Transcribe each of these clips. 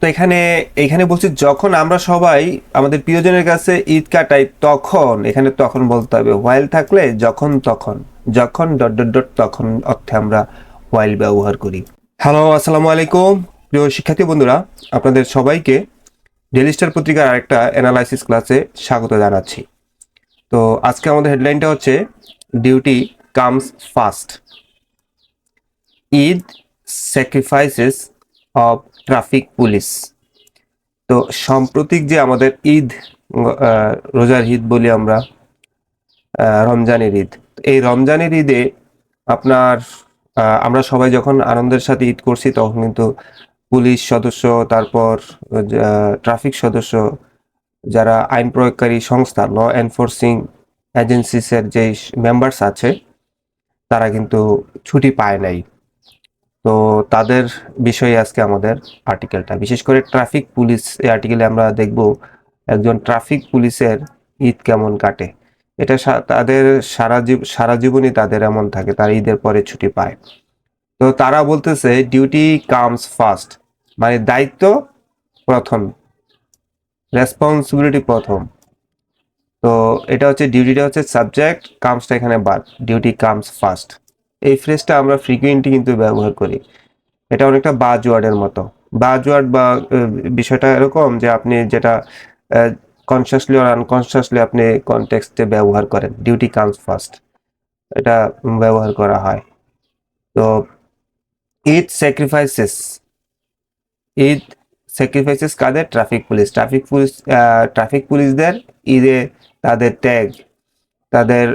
তো এখানে এখানে বলছি যখন আমরা সবাই আমাদের প্রিয়জনের কাছে ঈদ কাটাই, তখন, এখানে তখন বলতে হবে ওয়াইল থাকলে যখন তখন, যখন ডট ডট ডট তখন অর্থে আমরা ওয়াইল ব্যবহার করি। হ্যালো আসসালামু আলাইকুম। প্রিয় শিক্ষার্থী বন্ধুরা, আপনাদের সবাইকে ডেলি স্টার পত্রিকার আরেকটা অ্যানালাইসিস ক্লাসে স্বাগত জানাচ্ছি। তো আজকে আমাদের হেডলাইনটা হচ্ছে duty comes first Eid sacrifices of traffic police. তো সাম্প্রতিক যে আমাদের ঈদ রোজার ঈদ বলি আমরা রমজানের ঈদ, এই রমজানের ঈদে আপনার আমরা সবাই যখন আনন্দের সাথে ঈদ করছি, তখন কিন্তু পুলিশ সদস্য, তারপর ট্রাফিক সদস্য, যারা আইন প্রয়োগকারী সংস্থা ল এনফোর্সিং এজেন্সিসের যে মেম্বার্স আছে, তারা কিন্তু ছুটি পায় নাই। তো তাদের বিষয়ে আজকে আমাদের আর্টিকেলটা বিশেষ করে ট্রাফিক পুলিশ এই আর্টিকেলে আমরা দেখব একজন ট্রাফিক পুলিশের ঈদ কেমন কাটে। এটা তাদের সারা জীব, সারা জীবনই তাদের এমন থাকে, তারা ঈদের পরে ছুটি পায়। তো তারা বলতেছে ডিউটি কামস ফার্স্ট মানে দায়িত্ব প্রথম রেসপন্সিবিলিটি প্রথম। তো এটা হচ্ছে ডিউটিটা হচ্ছে সাবজেক্ট কামসটা এখানে বাদ ডিউটি কামস ফার্স্ট এই ফ্রেজটা আমরা ফ্রিকুয়েন্টলি কিন্তু ব্যবহার করি। এটা অনেকটা বাজ ওয়ার্ডের মতো। বাজ ওয়ার্ড বা বিষয়টা এরকম যে আপনি যেটা কনসিয়াসলি আর আনকনসিয়াসলি আপনি কনটেক্সটে ব্যবহার করেন। ডিউটি কামস ফার্স্ট এটা ব্যবহার করা হয়। তো ঈদ স্যাক্রিফাইসেস ঈদ স্যাক্রিফাইসেস কাদের? Traffic police traffic police traffic পুলিশদের ঈদে তাদের ট্যাগ তাদের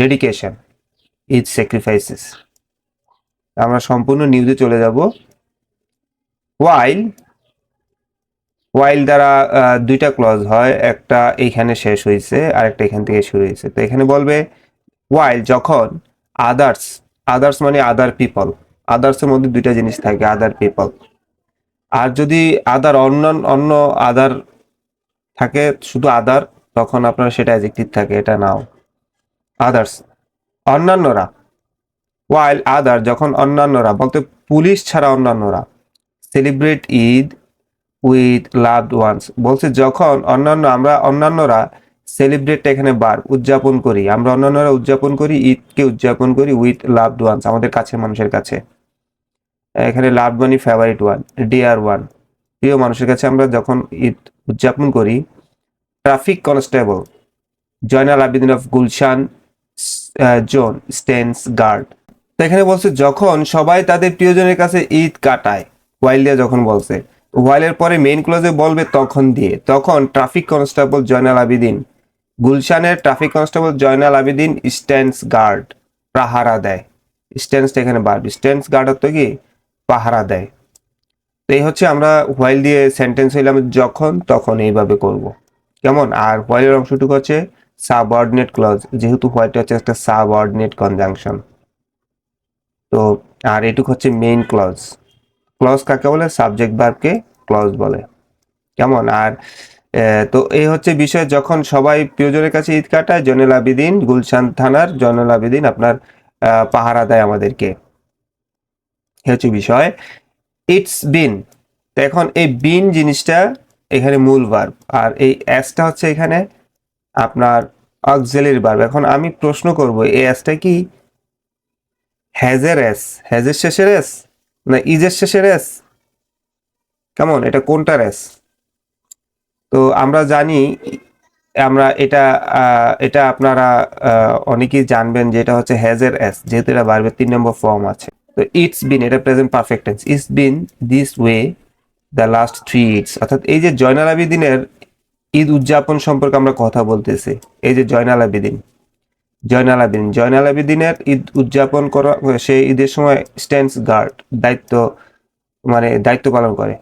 ডেডিকেশন ঈদ স্যাক্রিফাইসেস আমরা সম্পূর্ণ নিউজে চলে যাব। ওয়াইল ওয়াইল দ্বারা দুইটা ক্লজ হয়। একটা এইখানে শেষ হয়েছে আর একটা এখান থেকে শুরু হয়েছে। তো এখানে বলবে ওয়াইল যখন আদার্স আদার্স মানে আদার পিপল আদার্সের মধ্যে দুইটা জিনিস থাকে আদার পিপল আর যদি আদার অন্য অন্য আদার থাকে, শুধু আদার তখন আপনার সেটা অ্যাজেক্টিভ থাকে, এটা নাও আদার্স অন্যান্যরা। ওয়াইল আদার যখন অন্যান্যরা, বলতে পুলিশ ছাড়া অন্যান্যরা। Celebrate Eid with loved ones বলছে যখন অন্যান্য, আমরা অন্যান্যরা সেলিব্রেট এখানে বার, উদযাপন করি। আমরা অন্যান্যরা উদযাপন করি ঈদকে উদযাপন করি উইথ লাভড ওয়ান্স আমাদের কাছে, মানুষের কাছে। এখানে লাভড ওয়ানই ফেভারিট ওয়ান ডিয়ার ওয়ান প্রিয় মানুষের কাছে আমরা যখন ঈদ উদযাপন করি traffic constable Zainal Abidin of Gulshan zone, stands guard. তো এখানে বলছে, যখন সবাই তাদের প্রিয়জনের কাছে ঈদ কাটায় ওয়াইল দিয়ে যখন বলছে, ওয়াইলের পরে মেইন ক্লোজে বলবে, তখন দিয়ে। তখন ট্রাফিক কনস্টেবল জয়নাল আবিদিন, গুলশানের traffic constable Zainal Abidin stands guard পাহারা দেয়। স্ট্যান্সটা এখানে বাড়বে স্ট্যান্স গার্ড হতো কি? পাহারা দেয়। তো এই হচ্ছে আমরা হোয়াইল দিয়ে সেন্টেন্স হইলাম, যখন, তখন এইভাবে করব। কেমন? আর হোয়াইলের অংশটুকু হচ্ছে সাবঅর্ডিনেট ক্লজ যেহেতু হোয়াইট হচ্ছে একটা সাবঅর্ডিনেট কনজাংশন তো, আর এটুক হচ্ছে মেইন ক্লজ ক্লজ কাকে বলে? সাবজেক্ট ভার্বকে ক্লজ বলে। কেমন? আর তো এই হচ্ছে বিষয়, যখন সবাই প্রিয়জনের কাছে ঈদ কাটায় জয়নুল আবিদিন গুলশান থানার জয়নুল আবিদিন আপনার পাহারা দেয় আমাদেরকে। হচ্ছে বিষয়। ইটস বিন এখন এই বিন জিনিসটা এখানে মূল ভার্ব আর এই অ্যাসটা হচ্ছে এখানে আপনার অক্সিলারি ভার্ব এখন আমি প্রশ্ন করব, এই অ্যাসটা কি হ্যাজের এস হ্যাজের শেষের এস না ইজের শেষের এস কেমন? এটা কোনটার এস তো আমরা জানি, আমরা এটা এটা আপনারা অনেকেই জানবেন যে এটা হচ্ছে হ্যাজের এস যেহেতু এটা ভার্বের তিন নম্বর ফর্ম আছে। তো ইটস বিন এটা present perfect tense it's been this way the last three it's অর্থাৎ এই যে জয়নাল আবিদিনের ঈদ উদযাপন সম্পর্কে আমরা কথা বলতেছি। এই যে জয়নাল আবিদিন। জয়নাল আবিদিন। জয়নাল আবিদিনের ঈদ উদযাপন করা, সে ঈদের সময় স্ট্যান্স গার্ড দায়িত্ব মানে দায়িত্ব পালন করে।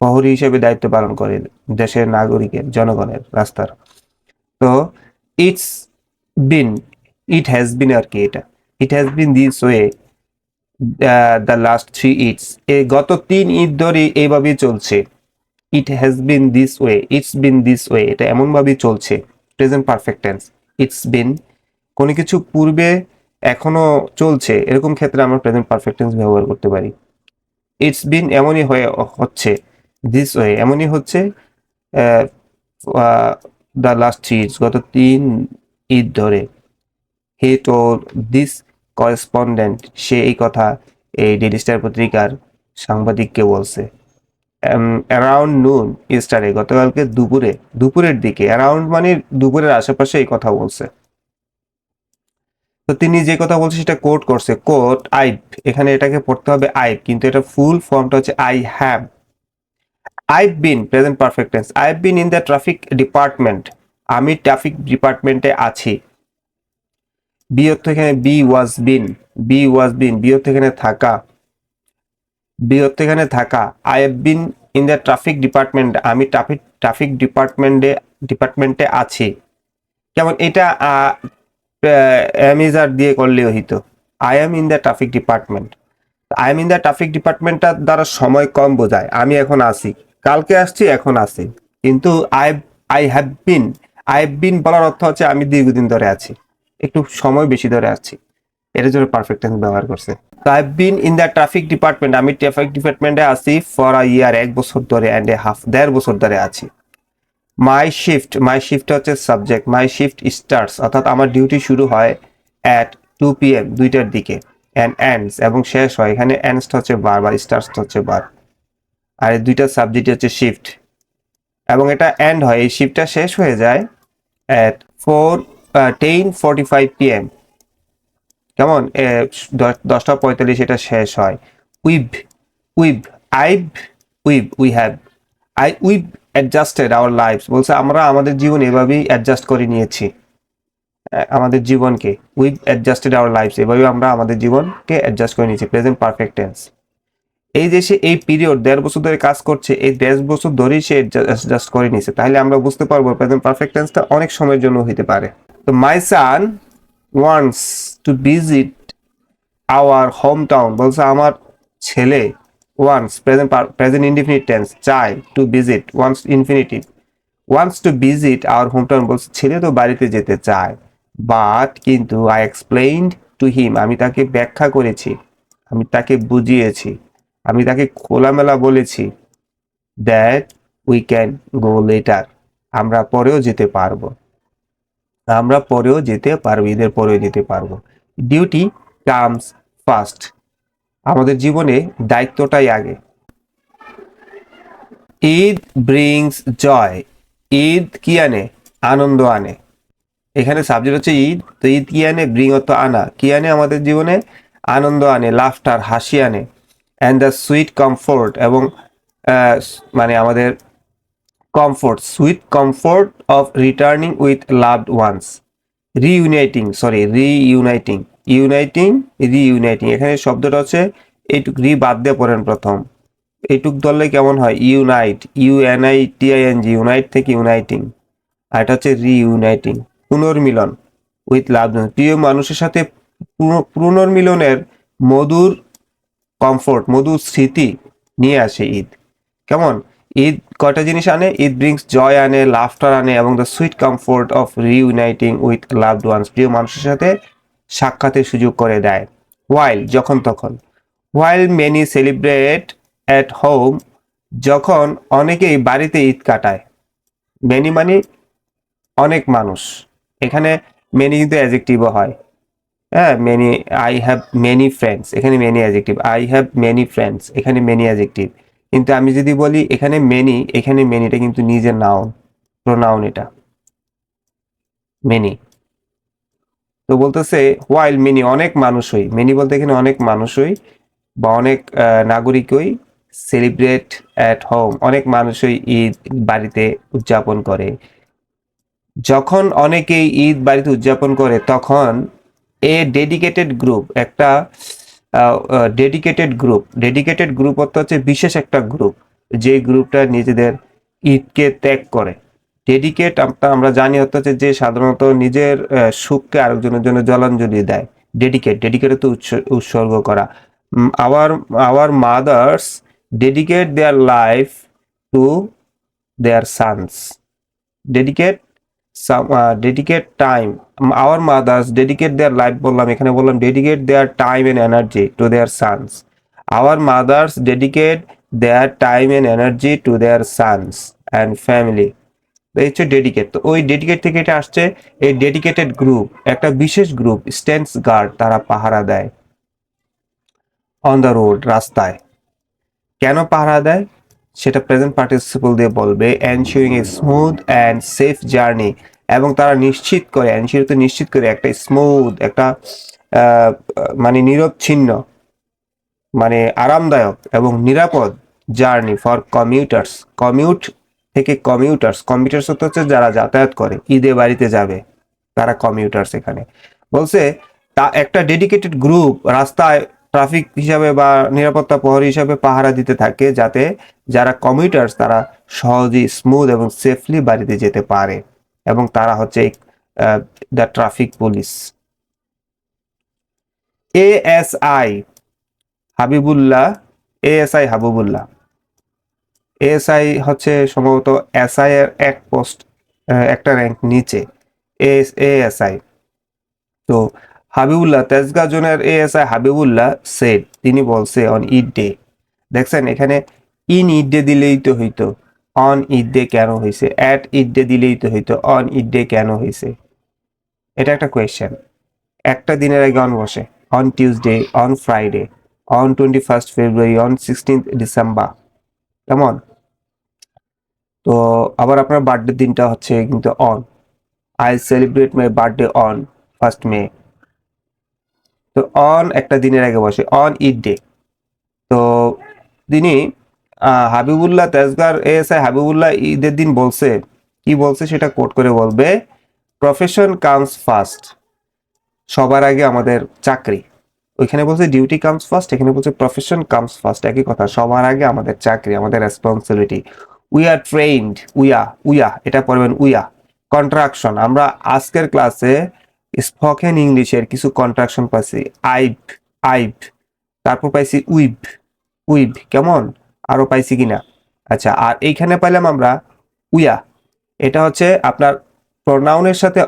প্রহরী হিসেবে দায়িত্ব পালন করে দেশের নাগরিকের, জনগণের রাস্তার। তো ইটস বিন ইট হ্যাজ বিন আর কি এটা। It has been this way the last three it's এই গত তিন ঈদ ধরে এইভাবেই চলছে। It has been this way it's been this way এটা এমনভাবেই চলছে। Present perfect tense it's been কোনো কিছু পূর্বে এখনও চলছে। এরকম ক্ষেত্রে আমরা প্রেজেন্ট পারফেক্ট টেন্স ব্যবহার করতে পারি। ইটস বিন এমনই হয়ে হচ্ছে। দিস ওয়ে এমনই হচ্ছে দ্য লাস্ট থ্রি গত তিন ঈদ ধরে। হি টোল দিস করেসপন্ডেন্ট সে এই কথা এই ডেলি স্টার পত্রিকার সাংবাদিককে বলছে। অ্যারাউন্ড নুন ইস্টারে গতকালকে দুপুরে, দুপুরের দিকে অ্যারাউন্ড মানে দুপুরের আশেপাশে এই কথা বলছে। তো তিনি যে কথা বলছে সেটা কোট করছে কোট আইব এখানে এটাকে পড়তে হবে আইব কিন্তু এটা ফুল ফর্মটা হচ্ছে I have I've been present perfect tense I've been in the traffic department আমি ট্রাফিক ডিপার্টমেন্টে আছি। বি অর্থ এখানে be was been be was been be অর্থ এখানে থাকা। বি এখানে থাকা। I have been in the traffic department আমি ট্রাফিক ট্রাফিক ডিপার্টমেন্টে ডিপার্টমেন্টে আছি। যেমন এটা অ্যামিজার দিয়ে করলেও হইতো। I am in the traffic department I am in the traffic ডিপার্টমেন্টটার দ্বারা সময় কম বোঝায়। আমি এখন আসি কালকে আসছি, এখন আসি কিন্তু I I have been I have been বলার অর্থ হচ্ছে আমি দীর্ঘদিন ধরে আছি। একটু সময় বেশি ধরে আছি। এটার জন্য পারফেক্ট টেন্স ব্যবহার করছে। তো I been in the traffic department আমি ট্রাফিক ডিপার্টমেন্টে আছি ফর আ ইয়ার এক বছর ধরে অ্যান্ড এ হাফ দেড় বছর ধরে আছি। মাই শিফট মাই শিফট হচ্ছে সাবজেক্ট মাই শিফট স্টার্টস অর্থাৎ আমার ডিউটি শুরু হয় অ্যাট টু পি এম দুইটার দিকে অ্যান্ড এন্ডস এবং শেষ হয়, এখানে এন্ডসটা হচ্ছে বার বা স্টার্টস হচ্ছে বার আর এই দুইটা সাবজেক্ট হচ্ছে শিফট এবং এটা এন্ড হয়, এই শিফটটা শেষ হয়ে যায় at four ten forty five P M কেমন? দশটা পঁয়তাল্লিশ এটা শেষ হয়। We've we've, I've, we've, we have. I, we've adjusted our life. বলছে, আমরা আমাদের জীবন এভাবেই অ্যাডজাস্ট করে নিয়েছি। আমাদের জীবনকে। We've adjusted our life. এভাবে আমরা আমাদের জীবনকে অ্যাডজাস্ট করে নিয়েছি। Present perfect tense. এই সে, এই পিরিয়ড, দেড় বছর ধরে কাজ করছে, এই দেড় বছর ধরেই সে অ্যাডজাস্ট করে নিয়েছে। তাহলে আমরা বুঝতে পারব প্রেজেন্ট পারফেক্ট টেন্সটা অনেক সময়ের জন্য হইতে পারে। তো my son wants to visit our home town বলছে, আমার ছেলে wants present present indefinite tense চাই to visit wants infinitive wants to visit our home town বলছে, ছেলে তো বাড়িতে যেতে চায় বাট কিন্তু আই এক্সপ্লেইনড টু হিম আমি তাকে ব্যাখ্যা করেছি, আমি তাকে বুঝিয়েছি, আমি তাকে খোলামেলা বলেছি that we can go later আমরা পরেও যেতে পারব। আমরা পরেও যেতে পারব, ঈদের পরেও যেতে পারব। ডিউটি কামস ফার্স্ট আমাদের জীবনে দায়িত্বটাই আগে। ঈদ ব্রিংস জয় ঈদ কি আনে? আনন্দ আনে। এখানে সাবজেক্ট হচ্ছে ঈদ। তো ঈদ কি আনে? ব্রিং অর্থ আনা। কি আনে আমাদের জীবনে? আনন্দ আনে লাফটার হাসি আনে। অ্যান্ড দ্য সুইট কমফোর্ট এবং মানে আমাদের comfort sweet comfort of returning with loved ones reuniting sorry reuniting uniting reuniting এখানে শব্দটা হচ্ছে এইটুক রি বাদ দিয়ে পড়েন প্রথম। এইটুক ধরলে কেমন হয়? Unite U N I T I N G unite থেকে ইউনাইটিং আর এটা হচ্ছে রিইউনাইটিং পুনর্মিলন উইথ লাভ প্রিয় মানুষের সাথে পুন- পুনর্মিলনের মধুর কমফোর্ট মধুর স্মৃতি নিয়ে আসে ঈদ। কেমন? ঈদ কয়টা জিনিস আনে? ঈদ ব্রিংস জয় আনে, লাফটার আনে এবং the sweet comfort of reuniting with loved ones. প্রিয় মানুষের সাথে সাক্ষাতের সুযোগ করে দেয়। ওয়াইল, যখন তখন। While many celebrate at home, যখন অনেকেই বাড়িতে ঈদ কাটায়। মেনি মানে অনেক মানুষ। এখানে মেনি কিন্তু অ্যাজেক্টিভও হয়। হ্যাঁ many, I have many friends. এখানে many adjective I have many friends. এখানে মেনি অ্যাজেক্টিভ কিন্তু আমি যদি বলি এখানে মেনি এখানে মেনিটা কিন্তু নিজের নাউন প্রোনাউন এটা। মেনি তো বলতেছে হোয়াইল মেনি অনেক মানুষই মেনি বলতে এখানে অনেক মানুষই বা অনেক নাগরিকই সেলিব্রেট অ্যাট হোম অনেক মানুষই ঈদ বাড়িতে উদযাপন করে। যখন অনেকেই ঈদ বাড়িতে উদযাপন করে, তখন এ ডেডিকেটেড গ্রুপ একটা ডেডিকেটেড গ্রুপ ডেডিকেটেড গ্রুপ অর্থ হচ্ছে বিশেষ একটা গ্রুপ যে গ্রুপটা নিজেদের ঈদকে ত্যাগ করে। ডেডিকেট আমরা জানি অর্থ হচ্ছে যে সাধারণত নিজের সুখকে আরেকজনের জন্য জলাঞ্জলি দেয়। ডেডিকেট ডেডিকেট তো উৎসর্গ করা। Our our mothers dedicate their life to their sons dedicate uh, dedicate time. Um, our mothers dedicate বললাম এখানে বললাম dedicate their time and energy to their sons. Our mothers dedicate their time and energy to their sons and family হচ্ছে dedicate তো ওই dedicate থেকে এটা আসছে এই ডেডিকেটেড গ্রুপ একটা বিশেষ গ্রুপ স্ট্যান্ডস গার্ড তারা পাহারা দেয় অন দ্য রোড রাস্তায়। কেন পাহারা দেয়? সেটা প্রেজেন্ট পার্টিসিপল দিয়ে বলবে ensuring a smooth and safe journey এবং তারা নিশ্চিত করে এনশিওর তো নিশ্চিত করে একটা স্মুথ একটা মানে নিরবচ্ছিন্ন মানে আরামদায়ক এবং নিরাপদ জার্নি ফর কমিউটার্স কমিউট থেকে কমিউটার্স কমিউটার্স হচ্ছে যারা যাতায়াত করে, ঈদে বাড়িতে যাবে, তারা কমিউটার্স এখানে। বলছে, তা একটা ডেডিকেটেড গ্রুপ রাস্তায় ট্রাফিক হিসাবে বা নিরাপত্তা প্রহরী হিসাবে পাহারা দিতে থাকে যাতে যারা কমিউটার্স তারা সহজেই স্মুথ এবং সেফলি বাড়িতে যেতে পারে এবং তারা হচ্ছে the traffic police ASI Habibullah ASI Habibullah. ASI হচ্ছে সম্ভবত এসআই এর এক পোস্ট একটা র্যাঙ্ক নিচে। এএসআই তো হাবিবুল্লাহ, তেজগা জোনের এএসআই হাবিবুল্লাহ সেড তিনি বলছে অন ঈদ ডে দেখছেন, এখানে ইন ঈদ ডে দিলেই তো হইতো। অন ঈদ ডে কেন হয়েছে অ্যাট ঈদ ডে দিলেই তো হইতো। অন ঈদ ডে কেন হয়েছে এটা একটা কোয়েশ্চেন একটা দিনের আগে অন বসে। On Tuesday on Friday on twenty first February on sixteenth December কেমন তো আবার আপনার বার্থডে দিনটা হচ্ছে কিন্তু on I celebrate my birthday on first May তো অন একটা দিনের আগে বসে অন ঈদ ডে তো তিনি হাবিবুল্লাহ তেজগার এএসআই হাবিবুল্লাহ ঈদের দিন বলছে, কি বলছে সেটা কোট করে বলবে প্রফেশন কামস ফার্স্ট সবার আগে আমাদের চাকরি। ওইখানে বলছে ডিউটি কামস ফার্স্ট এখানে বলছে প্রফেশন কামস ফার্স্ট একই কথা, সবার আগে আমাদের চাকরি, আমাদের responsibility we are trained we're we're এটা পড়বেন উইয়া কন্ট্রাকশন আমরা আজকের ক্লাসে স্পোকেন ইংলিশের কিছু কন্ট্রাকশন পাইছি। আইব আইব তারপর পাইছি উইভ উইভ কেমন? আরও পাইছি কিনা? আচ্ছা আর এইখানে পাইলাম আমরা উইয়া। এটা হচ্ছে আপনার প্রোনাউনের সাথে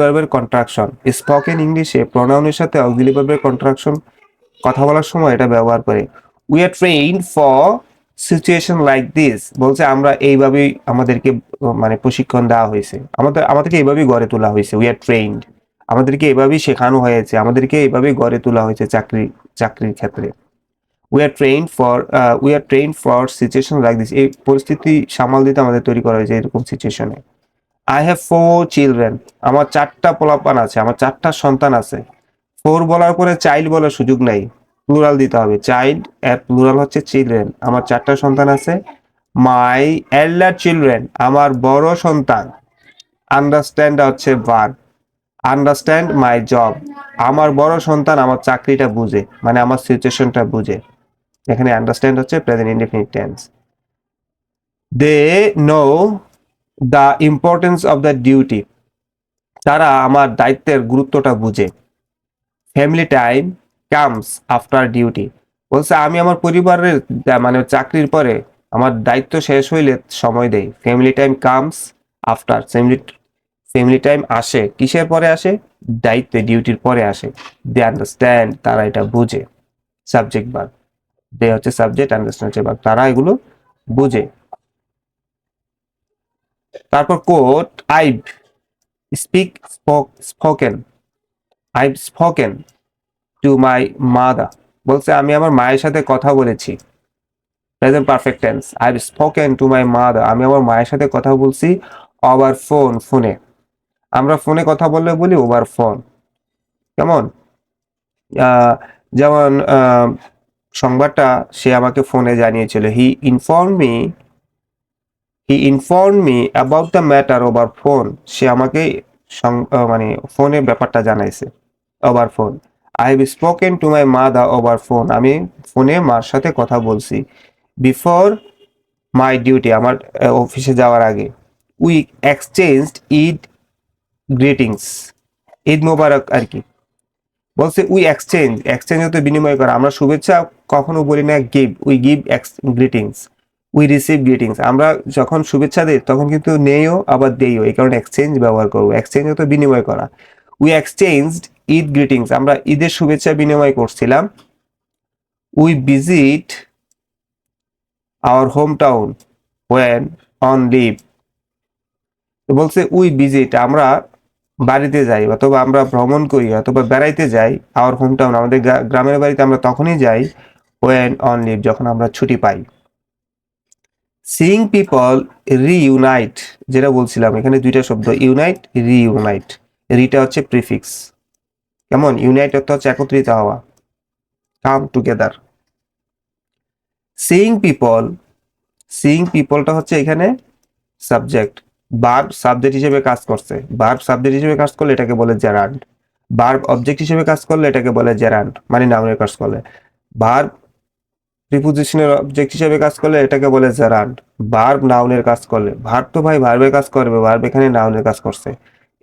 ভার্বের কন্ট্রাকশন স্পোকেন ইংলিশে প্রোনাউনের সাথে ভার্বের কন্ট্রাকশন কথা বলার সময় এটা ব্যবহার করে। We are train for situation like this বলছে আমরা এইভাবেই আমাদেরকে মানে প্রশিক্ষণ দেওয়া হয়েছে। আমাদের, আমাদেরকে এইভাবেই গড়ে তোলা হয়েছে। উই আর ট্রেইনড আমাদেরকে এভাবেই শেখানো হয়েছে, আমাদেরকে এভাবেই গড়ে তোলা হয়েছে চাকরি, চাকরির ক্ষেত্রে। We are train for we are train for situation like this এই পরিস্থিতি সামাল দিতে আমাদের তৈরি করা হয়েছে এরকম সিচুয়েশনে আই হ্যাভ ফোর চিলড্রেন আমার চারটা পোলাপান আছে, আমার চারটা সন্তান আছে। ফোর বলার পরে চাইল্ড বলার সুযোগ নাই। প্লুরাল দিতে হবে। চাইল্ড প্লুরাল হচ্ছে চিলড্রেন আমার চারটা সন্তান আছে। মাই এল্ডার চিলড্রেন আমার বড় সন্তান। আন্ডারস্ট্যান্ড হচ্ছে ভার্ব আন্ডারস্ট্যান্ড মাই জব আমার বড় সন্তান আমার চাকরিটা বুঝে মানে আমার সিচুয়েশনটা বুঝে। এখানে আন্ডারস্ট্যান্ড হচ্ছে present indefinite tense they know the importance of the duty তারা আমার দায়িত্বের গুরুত্বটা বুঝে। Family time comes after duty বলছে, আমি আমার পরিবারের মানে চাকরির পরে আমার দায়িত্ব শেষ হইলে সময় দেই। Family time comes after family family time আসে, কিসের পরে আসে? দায়িত্বে ডিউটির পরে আসে। দে আন্ডারস্ট্যান্ড তারা এটা বুঝে। সাবজেক্ট বার দে হচ্ছে সাবজেক্ট আন্ডারস্ট্যান্ড হচ্ছে verb। তারা এগুলো বুঝে। তারপর quote I've speak spoken I've spoken to my mother বলছে, আমি আমার মায়ের সাথে কথা বলেছি। Present perfect tense I've spoken to my mother আমি আমার মায়ের সাথে কথা বলছি ওভার ফোন ফোনে আমরা ফোনে কথা বললে বলি ওভার ফোন। কেমন? যেমন সংবাদটা সে আমাকে ফোনে জানিয়েছিল he inform me he inform me about the matter over phone সে আমাকে মানে ফোনে ব্যাপারটা জানাইছে over phone I have spoken to my mother over phone আমি ফোনে মার সাথে কথা বলছি। বিফোর মাই ডিউটি আমার অফিসে যাওয়ার আগে। We exchange Eid greetings Eid Mubarak আর কি। বলছে, উই এক্সচেঞ্জ এক্সচেঞ্জ হতে বিনিময় করা। আমরা শুভেচ্ছা কখনো বলি না give we give greetings we receive greetings আমরা যখন শুভেচ্ছা দিই, তখন কিন্তু নেইও, আবার দেইও। এই কারণে এক্সচেঞ্জ ব্যবহার করব। এক্সচেঞ্জ হতে বিনিময় করা। উই এক্সচেঞ্জড ঈদ গ্রিটিংস আমরা ঈদের শুভেচ্ছা বিনিময় করছিলাম। We visit our home town when on leave বলছে উই ভিজিট আমরা বাড়িতে যাই অথবা আমরা ভ্রমণ করি অথবা বেড়াইতে যাই আওয়ার হোম টাউন আমাদের গ্রা- গ্রামের বাড়িতে আমরা তখনই যাই ওয়েন অন লিভ যখন আমরা ছুটি পাই। সিং পিপল রিইউনাইট যেটা বলছিলাম, এখানে দুইটা শব্দ ইউনাইট রিইউনাইট রিটা হচ্ছে প্রিফিক্স কেমন? ইউনাইট অর্থ হচ্ছে একত্রিত হওয়া। Come together seeing people seeing পিপলটা হচ্ছে এখানে সাবজেক্ট বার্ব সাবজেক্ট হিসেবে কাজ করছে। বার্ব সাবজেক্ট হিসেবে কাজ করলে এটাকে বলে জেরান্ড বার্ব অবজেক্ট হিসেবে কাজ করলে এটাকে বলে জেরান্ড মানে নাউনের কাজ করলে। বার্ব প্রিপোজিশনের অবজেক্ট হিসেবে কাজ করলে এটাকে বলে জেরান্ড ভার্ব নাউনের কাজ করলে। ভার্ব তো ভাই ভার্বের কাজ করবে ভার্ব এখানে নাউনের কাজ করছে।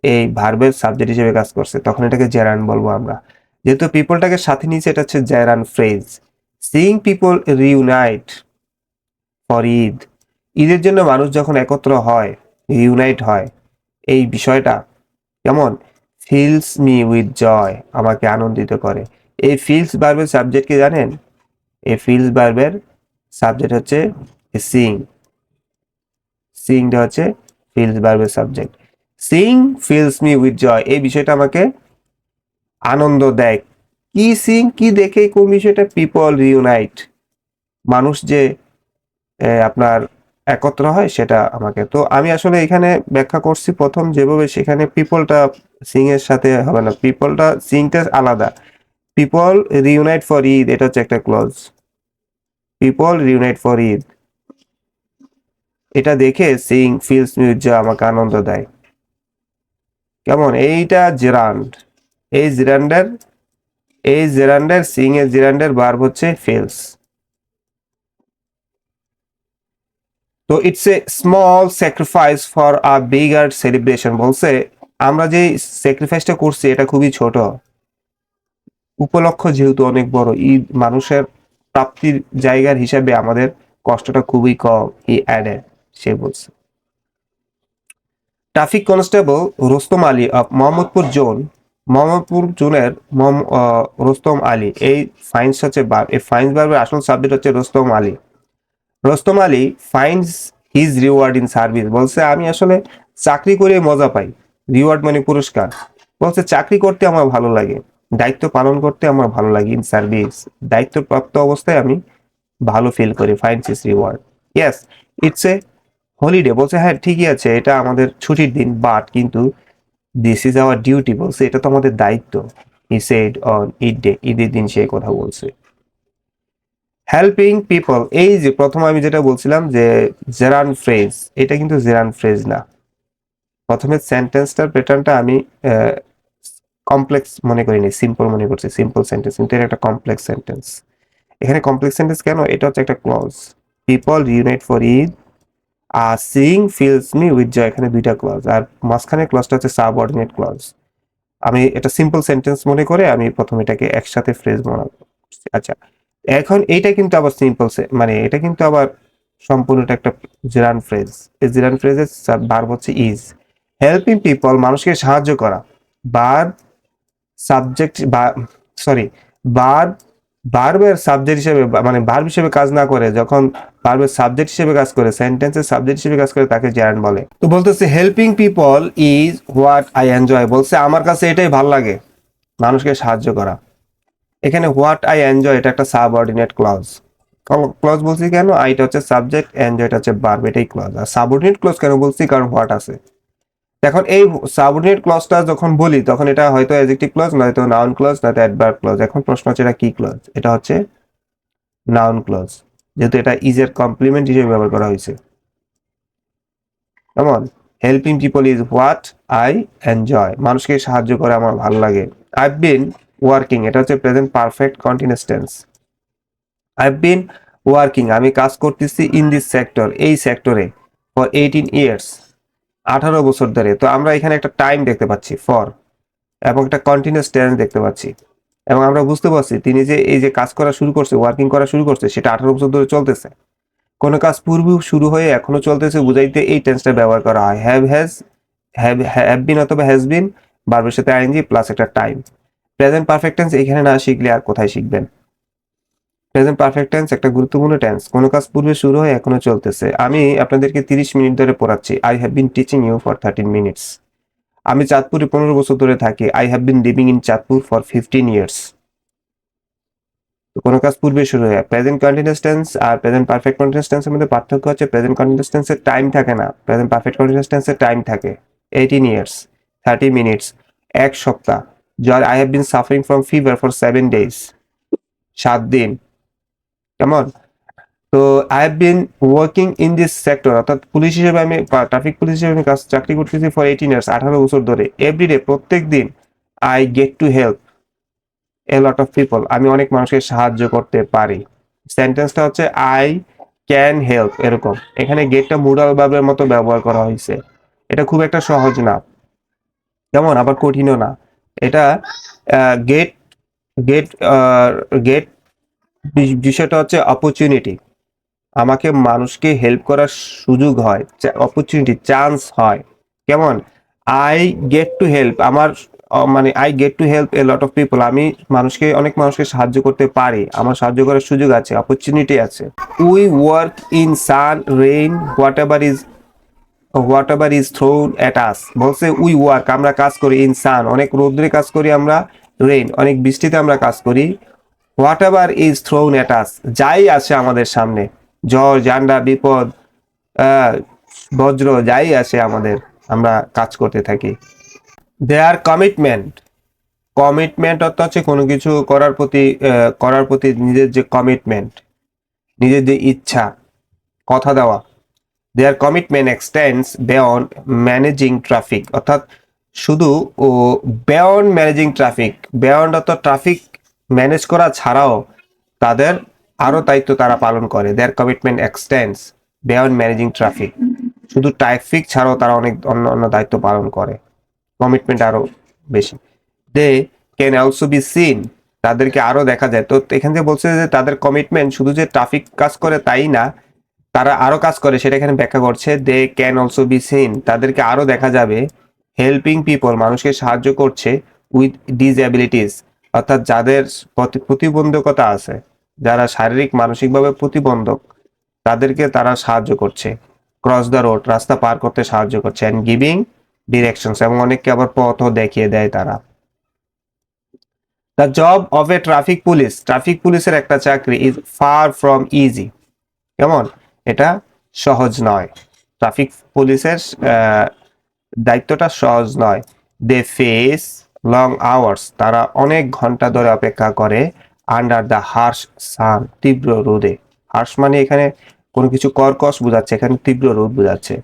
এই ভার্বের সাবজেক্ট হিসেবে কাজ করছে। তখন এটাকে জেরান বলব আমরা। যেহেতু পিপলটাকে সাথে নিয়েছে, এটা হচ্ছে gerund phrase seeing people reunite for Eid. ঈদের জন্য মানুষ যখন একত্র হয় রিউনাইট হয়। এই বিষয়টা কেমন? ফিলস মি উইথ জয় আমাকে আনন্দিত করে। এই ফিলস বার্বের সাবজেক্ট কি জানেন? এই ফিলস বার্বের সাবজেক্ট হচ্ছে সিং সিংটা হচ্ছে fills বার্বের subject seeing fills me with joy এই বিষয়টা আমাকে আনন্দ দেয়। কি সিং কি দেখে কোন বিষয়টা পিপল রিউনাইট মানুষ যে আপনার একত্র হয়, সেটা আমাকে। তো আমি আসলে এখানে ব্যাখ্যা করছি প্রথম যেভাবে সেখানে পিপলটা সিং এর সাথে হবে না। পিপলটা সিংটা আলাদা। পিপল রিউনাইট ফর ঈদ এটা হচ্ছে একটা clause people reunite for Eid এটা দেখে সিং ফিলস মিউজ আমাকে আনন্দ দেয়। কেমন? এইটা জেরান্ড এই জিরান্ডের এই জেরান্ডের সিং এর জিরান্ডের বার্ব হচ্ছে ফিলস তো it's a small sacrifice for a bigger celebration বলছে, আমরা যে স্যাক্রিফাইসটা করছি, এটা খুবই ছোট। উপলক্ষ যেহেতু অনেক বড় ঈদ মানুষের প্রাপ্তির জায়গার হিসাবে আমাদের কষ্টটা খুবই কম ই অ্যাডেড সে বলছে। Traffic constable Rostam Ali of Mohammadpur zone, Mohammadpur জোনের রোস্তম আলী, এই ফাইন্স হচ্ছে বার এই ফাইন্স বার্বের আসল সাবজেক্ট হচ্ছে Rostam Ali. Rostam Ali finds his reward in service বলছে, আমি আসলে চাকরি করে মজা পাই। রিওয়ার্ড মানে পুরস্কার। বলছে, চাকরি করতে আমার ভালো লাগে। দায়িত্ব পালন করতে আমার ভালো লাগে ইন সার্ভিস দায়িত্বপ্রাপ্ত অবস্থায় আমি ভালো ফিল করি। Finds his reward yes it's a holiday বলছে হ্যাঁ ঠিকই আছে। এটা আমাদের ছুটির দিন বাট কিন্তু দিস ইজ আওয়ার ডিউটি বলছে, এটা তো আমাদের দায়িত্ব। He said on Eid day ঈদের দিন সে কথা বলছে। হেল্পিং পিপল এই যে প্রথম আমি যেটা বলছিলাম যে জেরান ফ্রেজ, এটা কিন্তু জেরান ফ্রেজ না। প্রথমে সেন্টেন্সটার প্যাটার্নটা আমি কমপ্লেক্স মনে করিনি সিম্পল মনে করছি সিম্পল সেন্টেন্স কিন্তু এটা একটা কমপ্লেক্স সেন্টেন্স এখানে কমপ্লেক্স সেন্টেন্স কেন? এটা হচ্ছে একটা clause people unite for Eid R seeing fills me with joy এখানে দুইটা ক্লজ আর মাঝখানে ক্লজটা হচ্ছে সাবঅর্ডিনেট ক্লজ আমি এটা সিম্পল সেন্টেন্স মনে করে আমি প্রথমে এটাকে একসাথে ফ্রেজ করছি আচ্ছা এখন এইটা কিন্তু আবার সিম্পল মানে এটা কিন্তু আবার সম্পূর্ণটা একটা জিরান ফ্রেজ এই জিরান ফ্রেজের ভার্ব হচ্ছে ইজ হেল্পিং পিপল মানুষকে সাহায্য করা। বার সাবজেক্ট বা সরি বার বার্বের সাবজেক্ট হিসেবে মানে ভার্ব হিসেবে কাজ না করে, যখন ভার্বের সাবজেক্ট হিসেবে কাজ করে সেন্টেন্সের সাবজেক্ট হিসেবে কাজ করে, তাকে জেরান বলে। তো বলতেছে helping people is what I enjoy বলছে, আমার কাছে এটাই ভালো লাগে, মানুষকে সাহায্য করা। এখানে হোয়াট আই এনজয় এটা একটা সাবঅর্ডিনেট ক্লজ ক্লজ বলছি কেন? আইটা হচ্ছে সাবজেক্ট এনজয়টা হচ্ছে ভার্ব এটাই ক্লজ আর সাবঅর্ডিনেট ক্লজ কেন বলছি? কারণ হোয়াট আছে। এখন এই সাবঅর্ডিনেট ক্লজটা যখন বলি, তখন এটা হয়তো অ্যাডজেক্টিভ ক্লজ নয়তো নাউন ক্লজ নয়তো অ্যাডভার্ব ক্লজ এখন প্রশ্ন হচ্ছে এটা কি ক্লজ এটা হচ্ছে নাউন ক্লজ যেহেতু এটা ইজের কমপ্লিমেন্ট হিসেবে ব্যবহার করা হয়েছে। কেমন helping people is what I enjoy মানুষকে সাহায্য করে আমার ভালো লাগে। আই বিন ওয়ার্কিং এটা হচ্ছে present perfect continuous tense I been working আমি কাজ করতেছি ইন দিস সেক্টর এই সেক্টরে ফর এইটিন ইয়ার্স আঠারো বছর ধরে। তো আমরা এখানে একটা টাইম দেখতে পাচ্ছি ফর এবং একটা কন্টিনিউয়াস টেন্স দেখতে পাচ্ছি। এবং আমরা বুঝতে পারছি, তিনি যে এই যে কাজ করা শুরু করছে ওয়ার্কিং করা শুরু করছে, সেটা আঠারো বছর ধরে চলতেছে। কোনো কাজ পূর্বেও শুরু হয়ে এখনও চলতেছে, বুঝাইতে এই টেন্সটা ব্যবহার করা হয়। Have has have have been অথবা হ্যাজ বিন বারবার সাথে আইনজি প্লাস একটা টাইম প্রেজেন্ট পারফেক্ট টেন্স এখানে না শিখলে আর কোথায় শিখবেন? প্রেজেন্ট পারফেক্ট টেন্স একটা গুরুত্বপূর্ণ টেন্স কোনো কাজ পূর্বে শুরু হয়ে, এখনও চলতেছে। আমি আপনাদেরকে তিরিশ মিনিট ধরে পড়াচ্ছি। I have been teaching you for thirteen minutes আমি চাঁদপুরে পনেরো বছর ধরে থাকি। I have been living in Chandpur for fifteen years কোনো কাজ পূর্বে শুরু হয়। প্রেজেন্ট কন্টিনিউয়াস টেন্স আর প্রেজেন্ট পারফেক্ট কন্টিনিউয়াস টেন্সের মধ্যে পার্থক্য হচ্ছে প্রেজেন্ট কন্টিনিউয়াস টেন্সের টাইম থাকে না। প্রেজেন্ট পারফেক্ট কন্টিনিউয়াস টেন্সের টাইম থাকে। এইটিন ইয়ার্স থার্টি মিনিটস এক সপ্তাহ। যার I have been suffering from fever for seven days সাত দিন। কেমন তো I have been working in this sector অর্থাৎ পুলিশ হিসেবে আমি ট্রাফিক পুলিশ হিসেবে আমি কাজ, চাকরি করতেছি ফর এইটিন ইয়ার্স আঠারো বছর ধরে। এভরিডে প্রত্যেক দিন I get to help a lot of people আমি অনেক মানুষকে সাহায্য করতে পারি। সেন্টেন্সটা হচ্ছে আই ক্যান হেল্প এরকম। এখানে গেটটা মুডাল ভাবের মতো ব্যবহার করা হয়েছে। এটা খুব একটা সহজ না। যেমন আবার কঠিনও না। এটা গেট গেট গেট বিষয়টা হচ্ছে অপরচুনিটি আমাকে মানুষকে হেল্প করার সুযোগ হয় অপরচুনিটি চান্স হয়। কেমন? আই গেট টু হেল্প আমার মানে I get to help a lot of people আমি মানুষকে, অনেক মানুষকে সাহায্য করতে পারি। আমার সাহায্য করার সুযোগ আছে অপরচুনিটি আছে। We work in sun rain whatever is whatever is thrown at us বলছে উই ওয়ার্ক আমরা কাজ করি ইন সান অনেক রৌদ্রে কাজ করি আমরা রেইন অনেক বৃষ্টিতে আমরা কাজ করি। Whatever is thrown at us যাই আসে আমাদের সামনে জ্বর ঝান্ডা, বিপদ বজ্র, যাই আসে আমাদের, আমরা কাজ করতে থাকি। দেয়ার কমিটমেন্ট কমিটমেন্ট অর্থ হচ্ছে কোনো কিছু করার প্রতি করার প্রতি নিজের যে কমিটমেন্ট নিজের যে ইচ্ছা, কথা দেওয়া। Their commitment extends beyond managing traffic অর্থাৎ শুধু, ও বেয়ন ম্যানেজিং ট্রাফিক বেয়ন্ড অর্থ ট্রাফিক ম্যানেজ করা ছাড়াও তাদের আরও দায়িত্ব তারা পালন করে। Their commitment extends beyond managing traffic শুধু ট্রাফিক ছাড়াও তারা অনেক অন্য অন্য দায়িত্ব পালন করে। কমিটমেন্ট আরও বেশি। They can also be seen তাদেরকে আরও দেখা যায়। তো এখান থেকে বলছে যে তাদের কমিটমেন্ট শুধু যে ট্রাফিক কাজ করে তাই না তারা আরও কাজ করে, সেটা এখানে ব্যাখ্যা করছে they can also be seen তাদেরকে আরও দেখা যাবে হেল্পিং পিপল মানুষকে সাহায্য করছে উইথ ডিসএবিলিটিস অর্থাৎ যাদের প্রতি- প্রতিবন্ধকতা আছে, যারা শারীরিক, মানসিকভাবে প্রতিবন্ধক, তাদেরকে তারা সাহায্য করছে। ক্রস দ্য রোড রাস্তা পার করতে সাহায্য করছে অ্যান্ড গিভিং ডিরেকশনস এবং অনেককে আবার পথও দেখিয়ে দেয় তারা। The job of a traffic police traffic পুলিশের একটা চাকরি ইজ ফার ফ্রম ইজি কেমন? এটা সহজ নয়। ট্রাফিক পুলিশের দায়িত্বটা সহজ নয়। দে ফেস লং আওয়ার্স তারা অনেক ঘণ্টা ধরে অপেক্ষা করে আন্ডার দ্য হার্স সান তীব্র রোদে। হার্স মানে এখানে কোনো কিছু কর্কশ বোঝাচ্ছে, এখানে তীব্র রোদ বোঝাচ্ছে।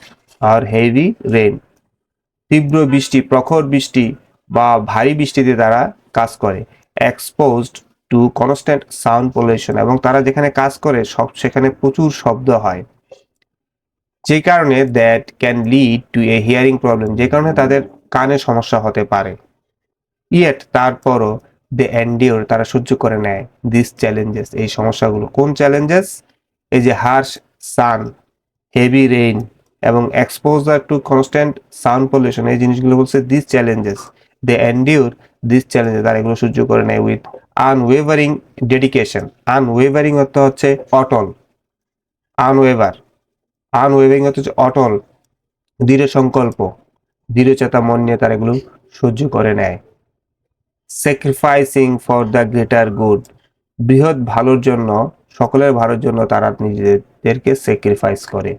আর হেভি রেন তীব্র বৃষ্টি, প্রখর বৃষ্টি বা ভারী বৃষ্টিতে তারা কাজ করে। Exposed to constant sound pollution এবং তারা যেখানে কাজ করে, সব সেখানে প্রচুর শব্দ হয়। যে কারণে that can lead to a hearing problem যে কারণে তাদের কানে সমস্যা হতে পারে। ইয়েট তারপরও দে এন্ডিওর তারা সহ্য করে নেয় দিস চ্যালেঞ্জেস এই সমস্যাগুলো। কোন চ্যালেঞ্জেস এই যে হার্শ সান হেভি রেইন এবং exposure to constant sound pollution এই জিনিসগুলো বলছে this challenges they endure this challenges তারা এগুলো সহ্য করে নেয় উইথ আনওয়েভারিং ডেডিকেশন আনওয়েভারিং অর্থ হচ্ছে অটল। আনওয়েভার আনওয়েভারিং অর্থ হচ্ছে অটল। দৃঢ় সংকল্প। দৃঢ়চেতা মন নিয়ে তারা এগুলো সহ্য করে নেয়। Sacrificing for the greater good বৃহৎ ভালোর জন্য, সকলের ভালোর জন্য তারা নিজেদেরকে স্যাক্রিফাইস করে।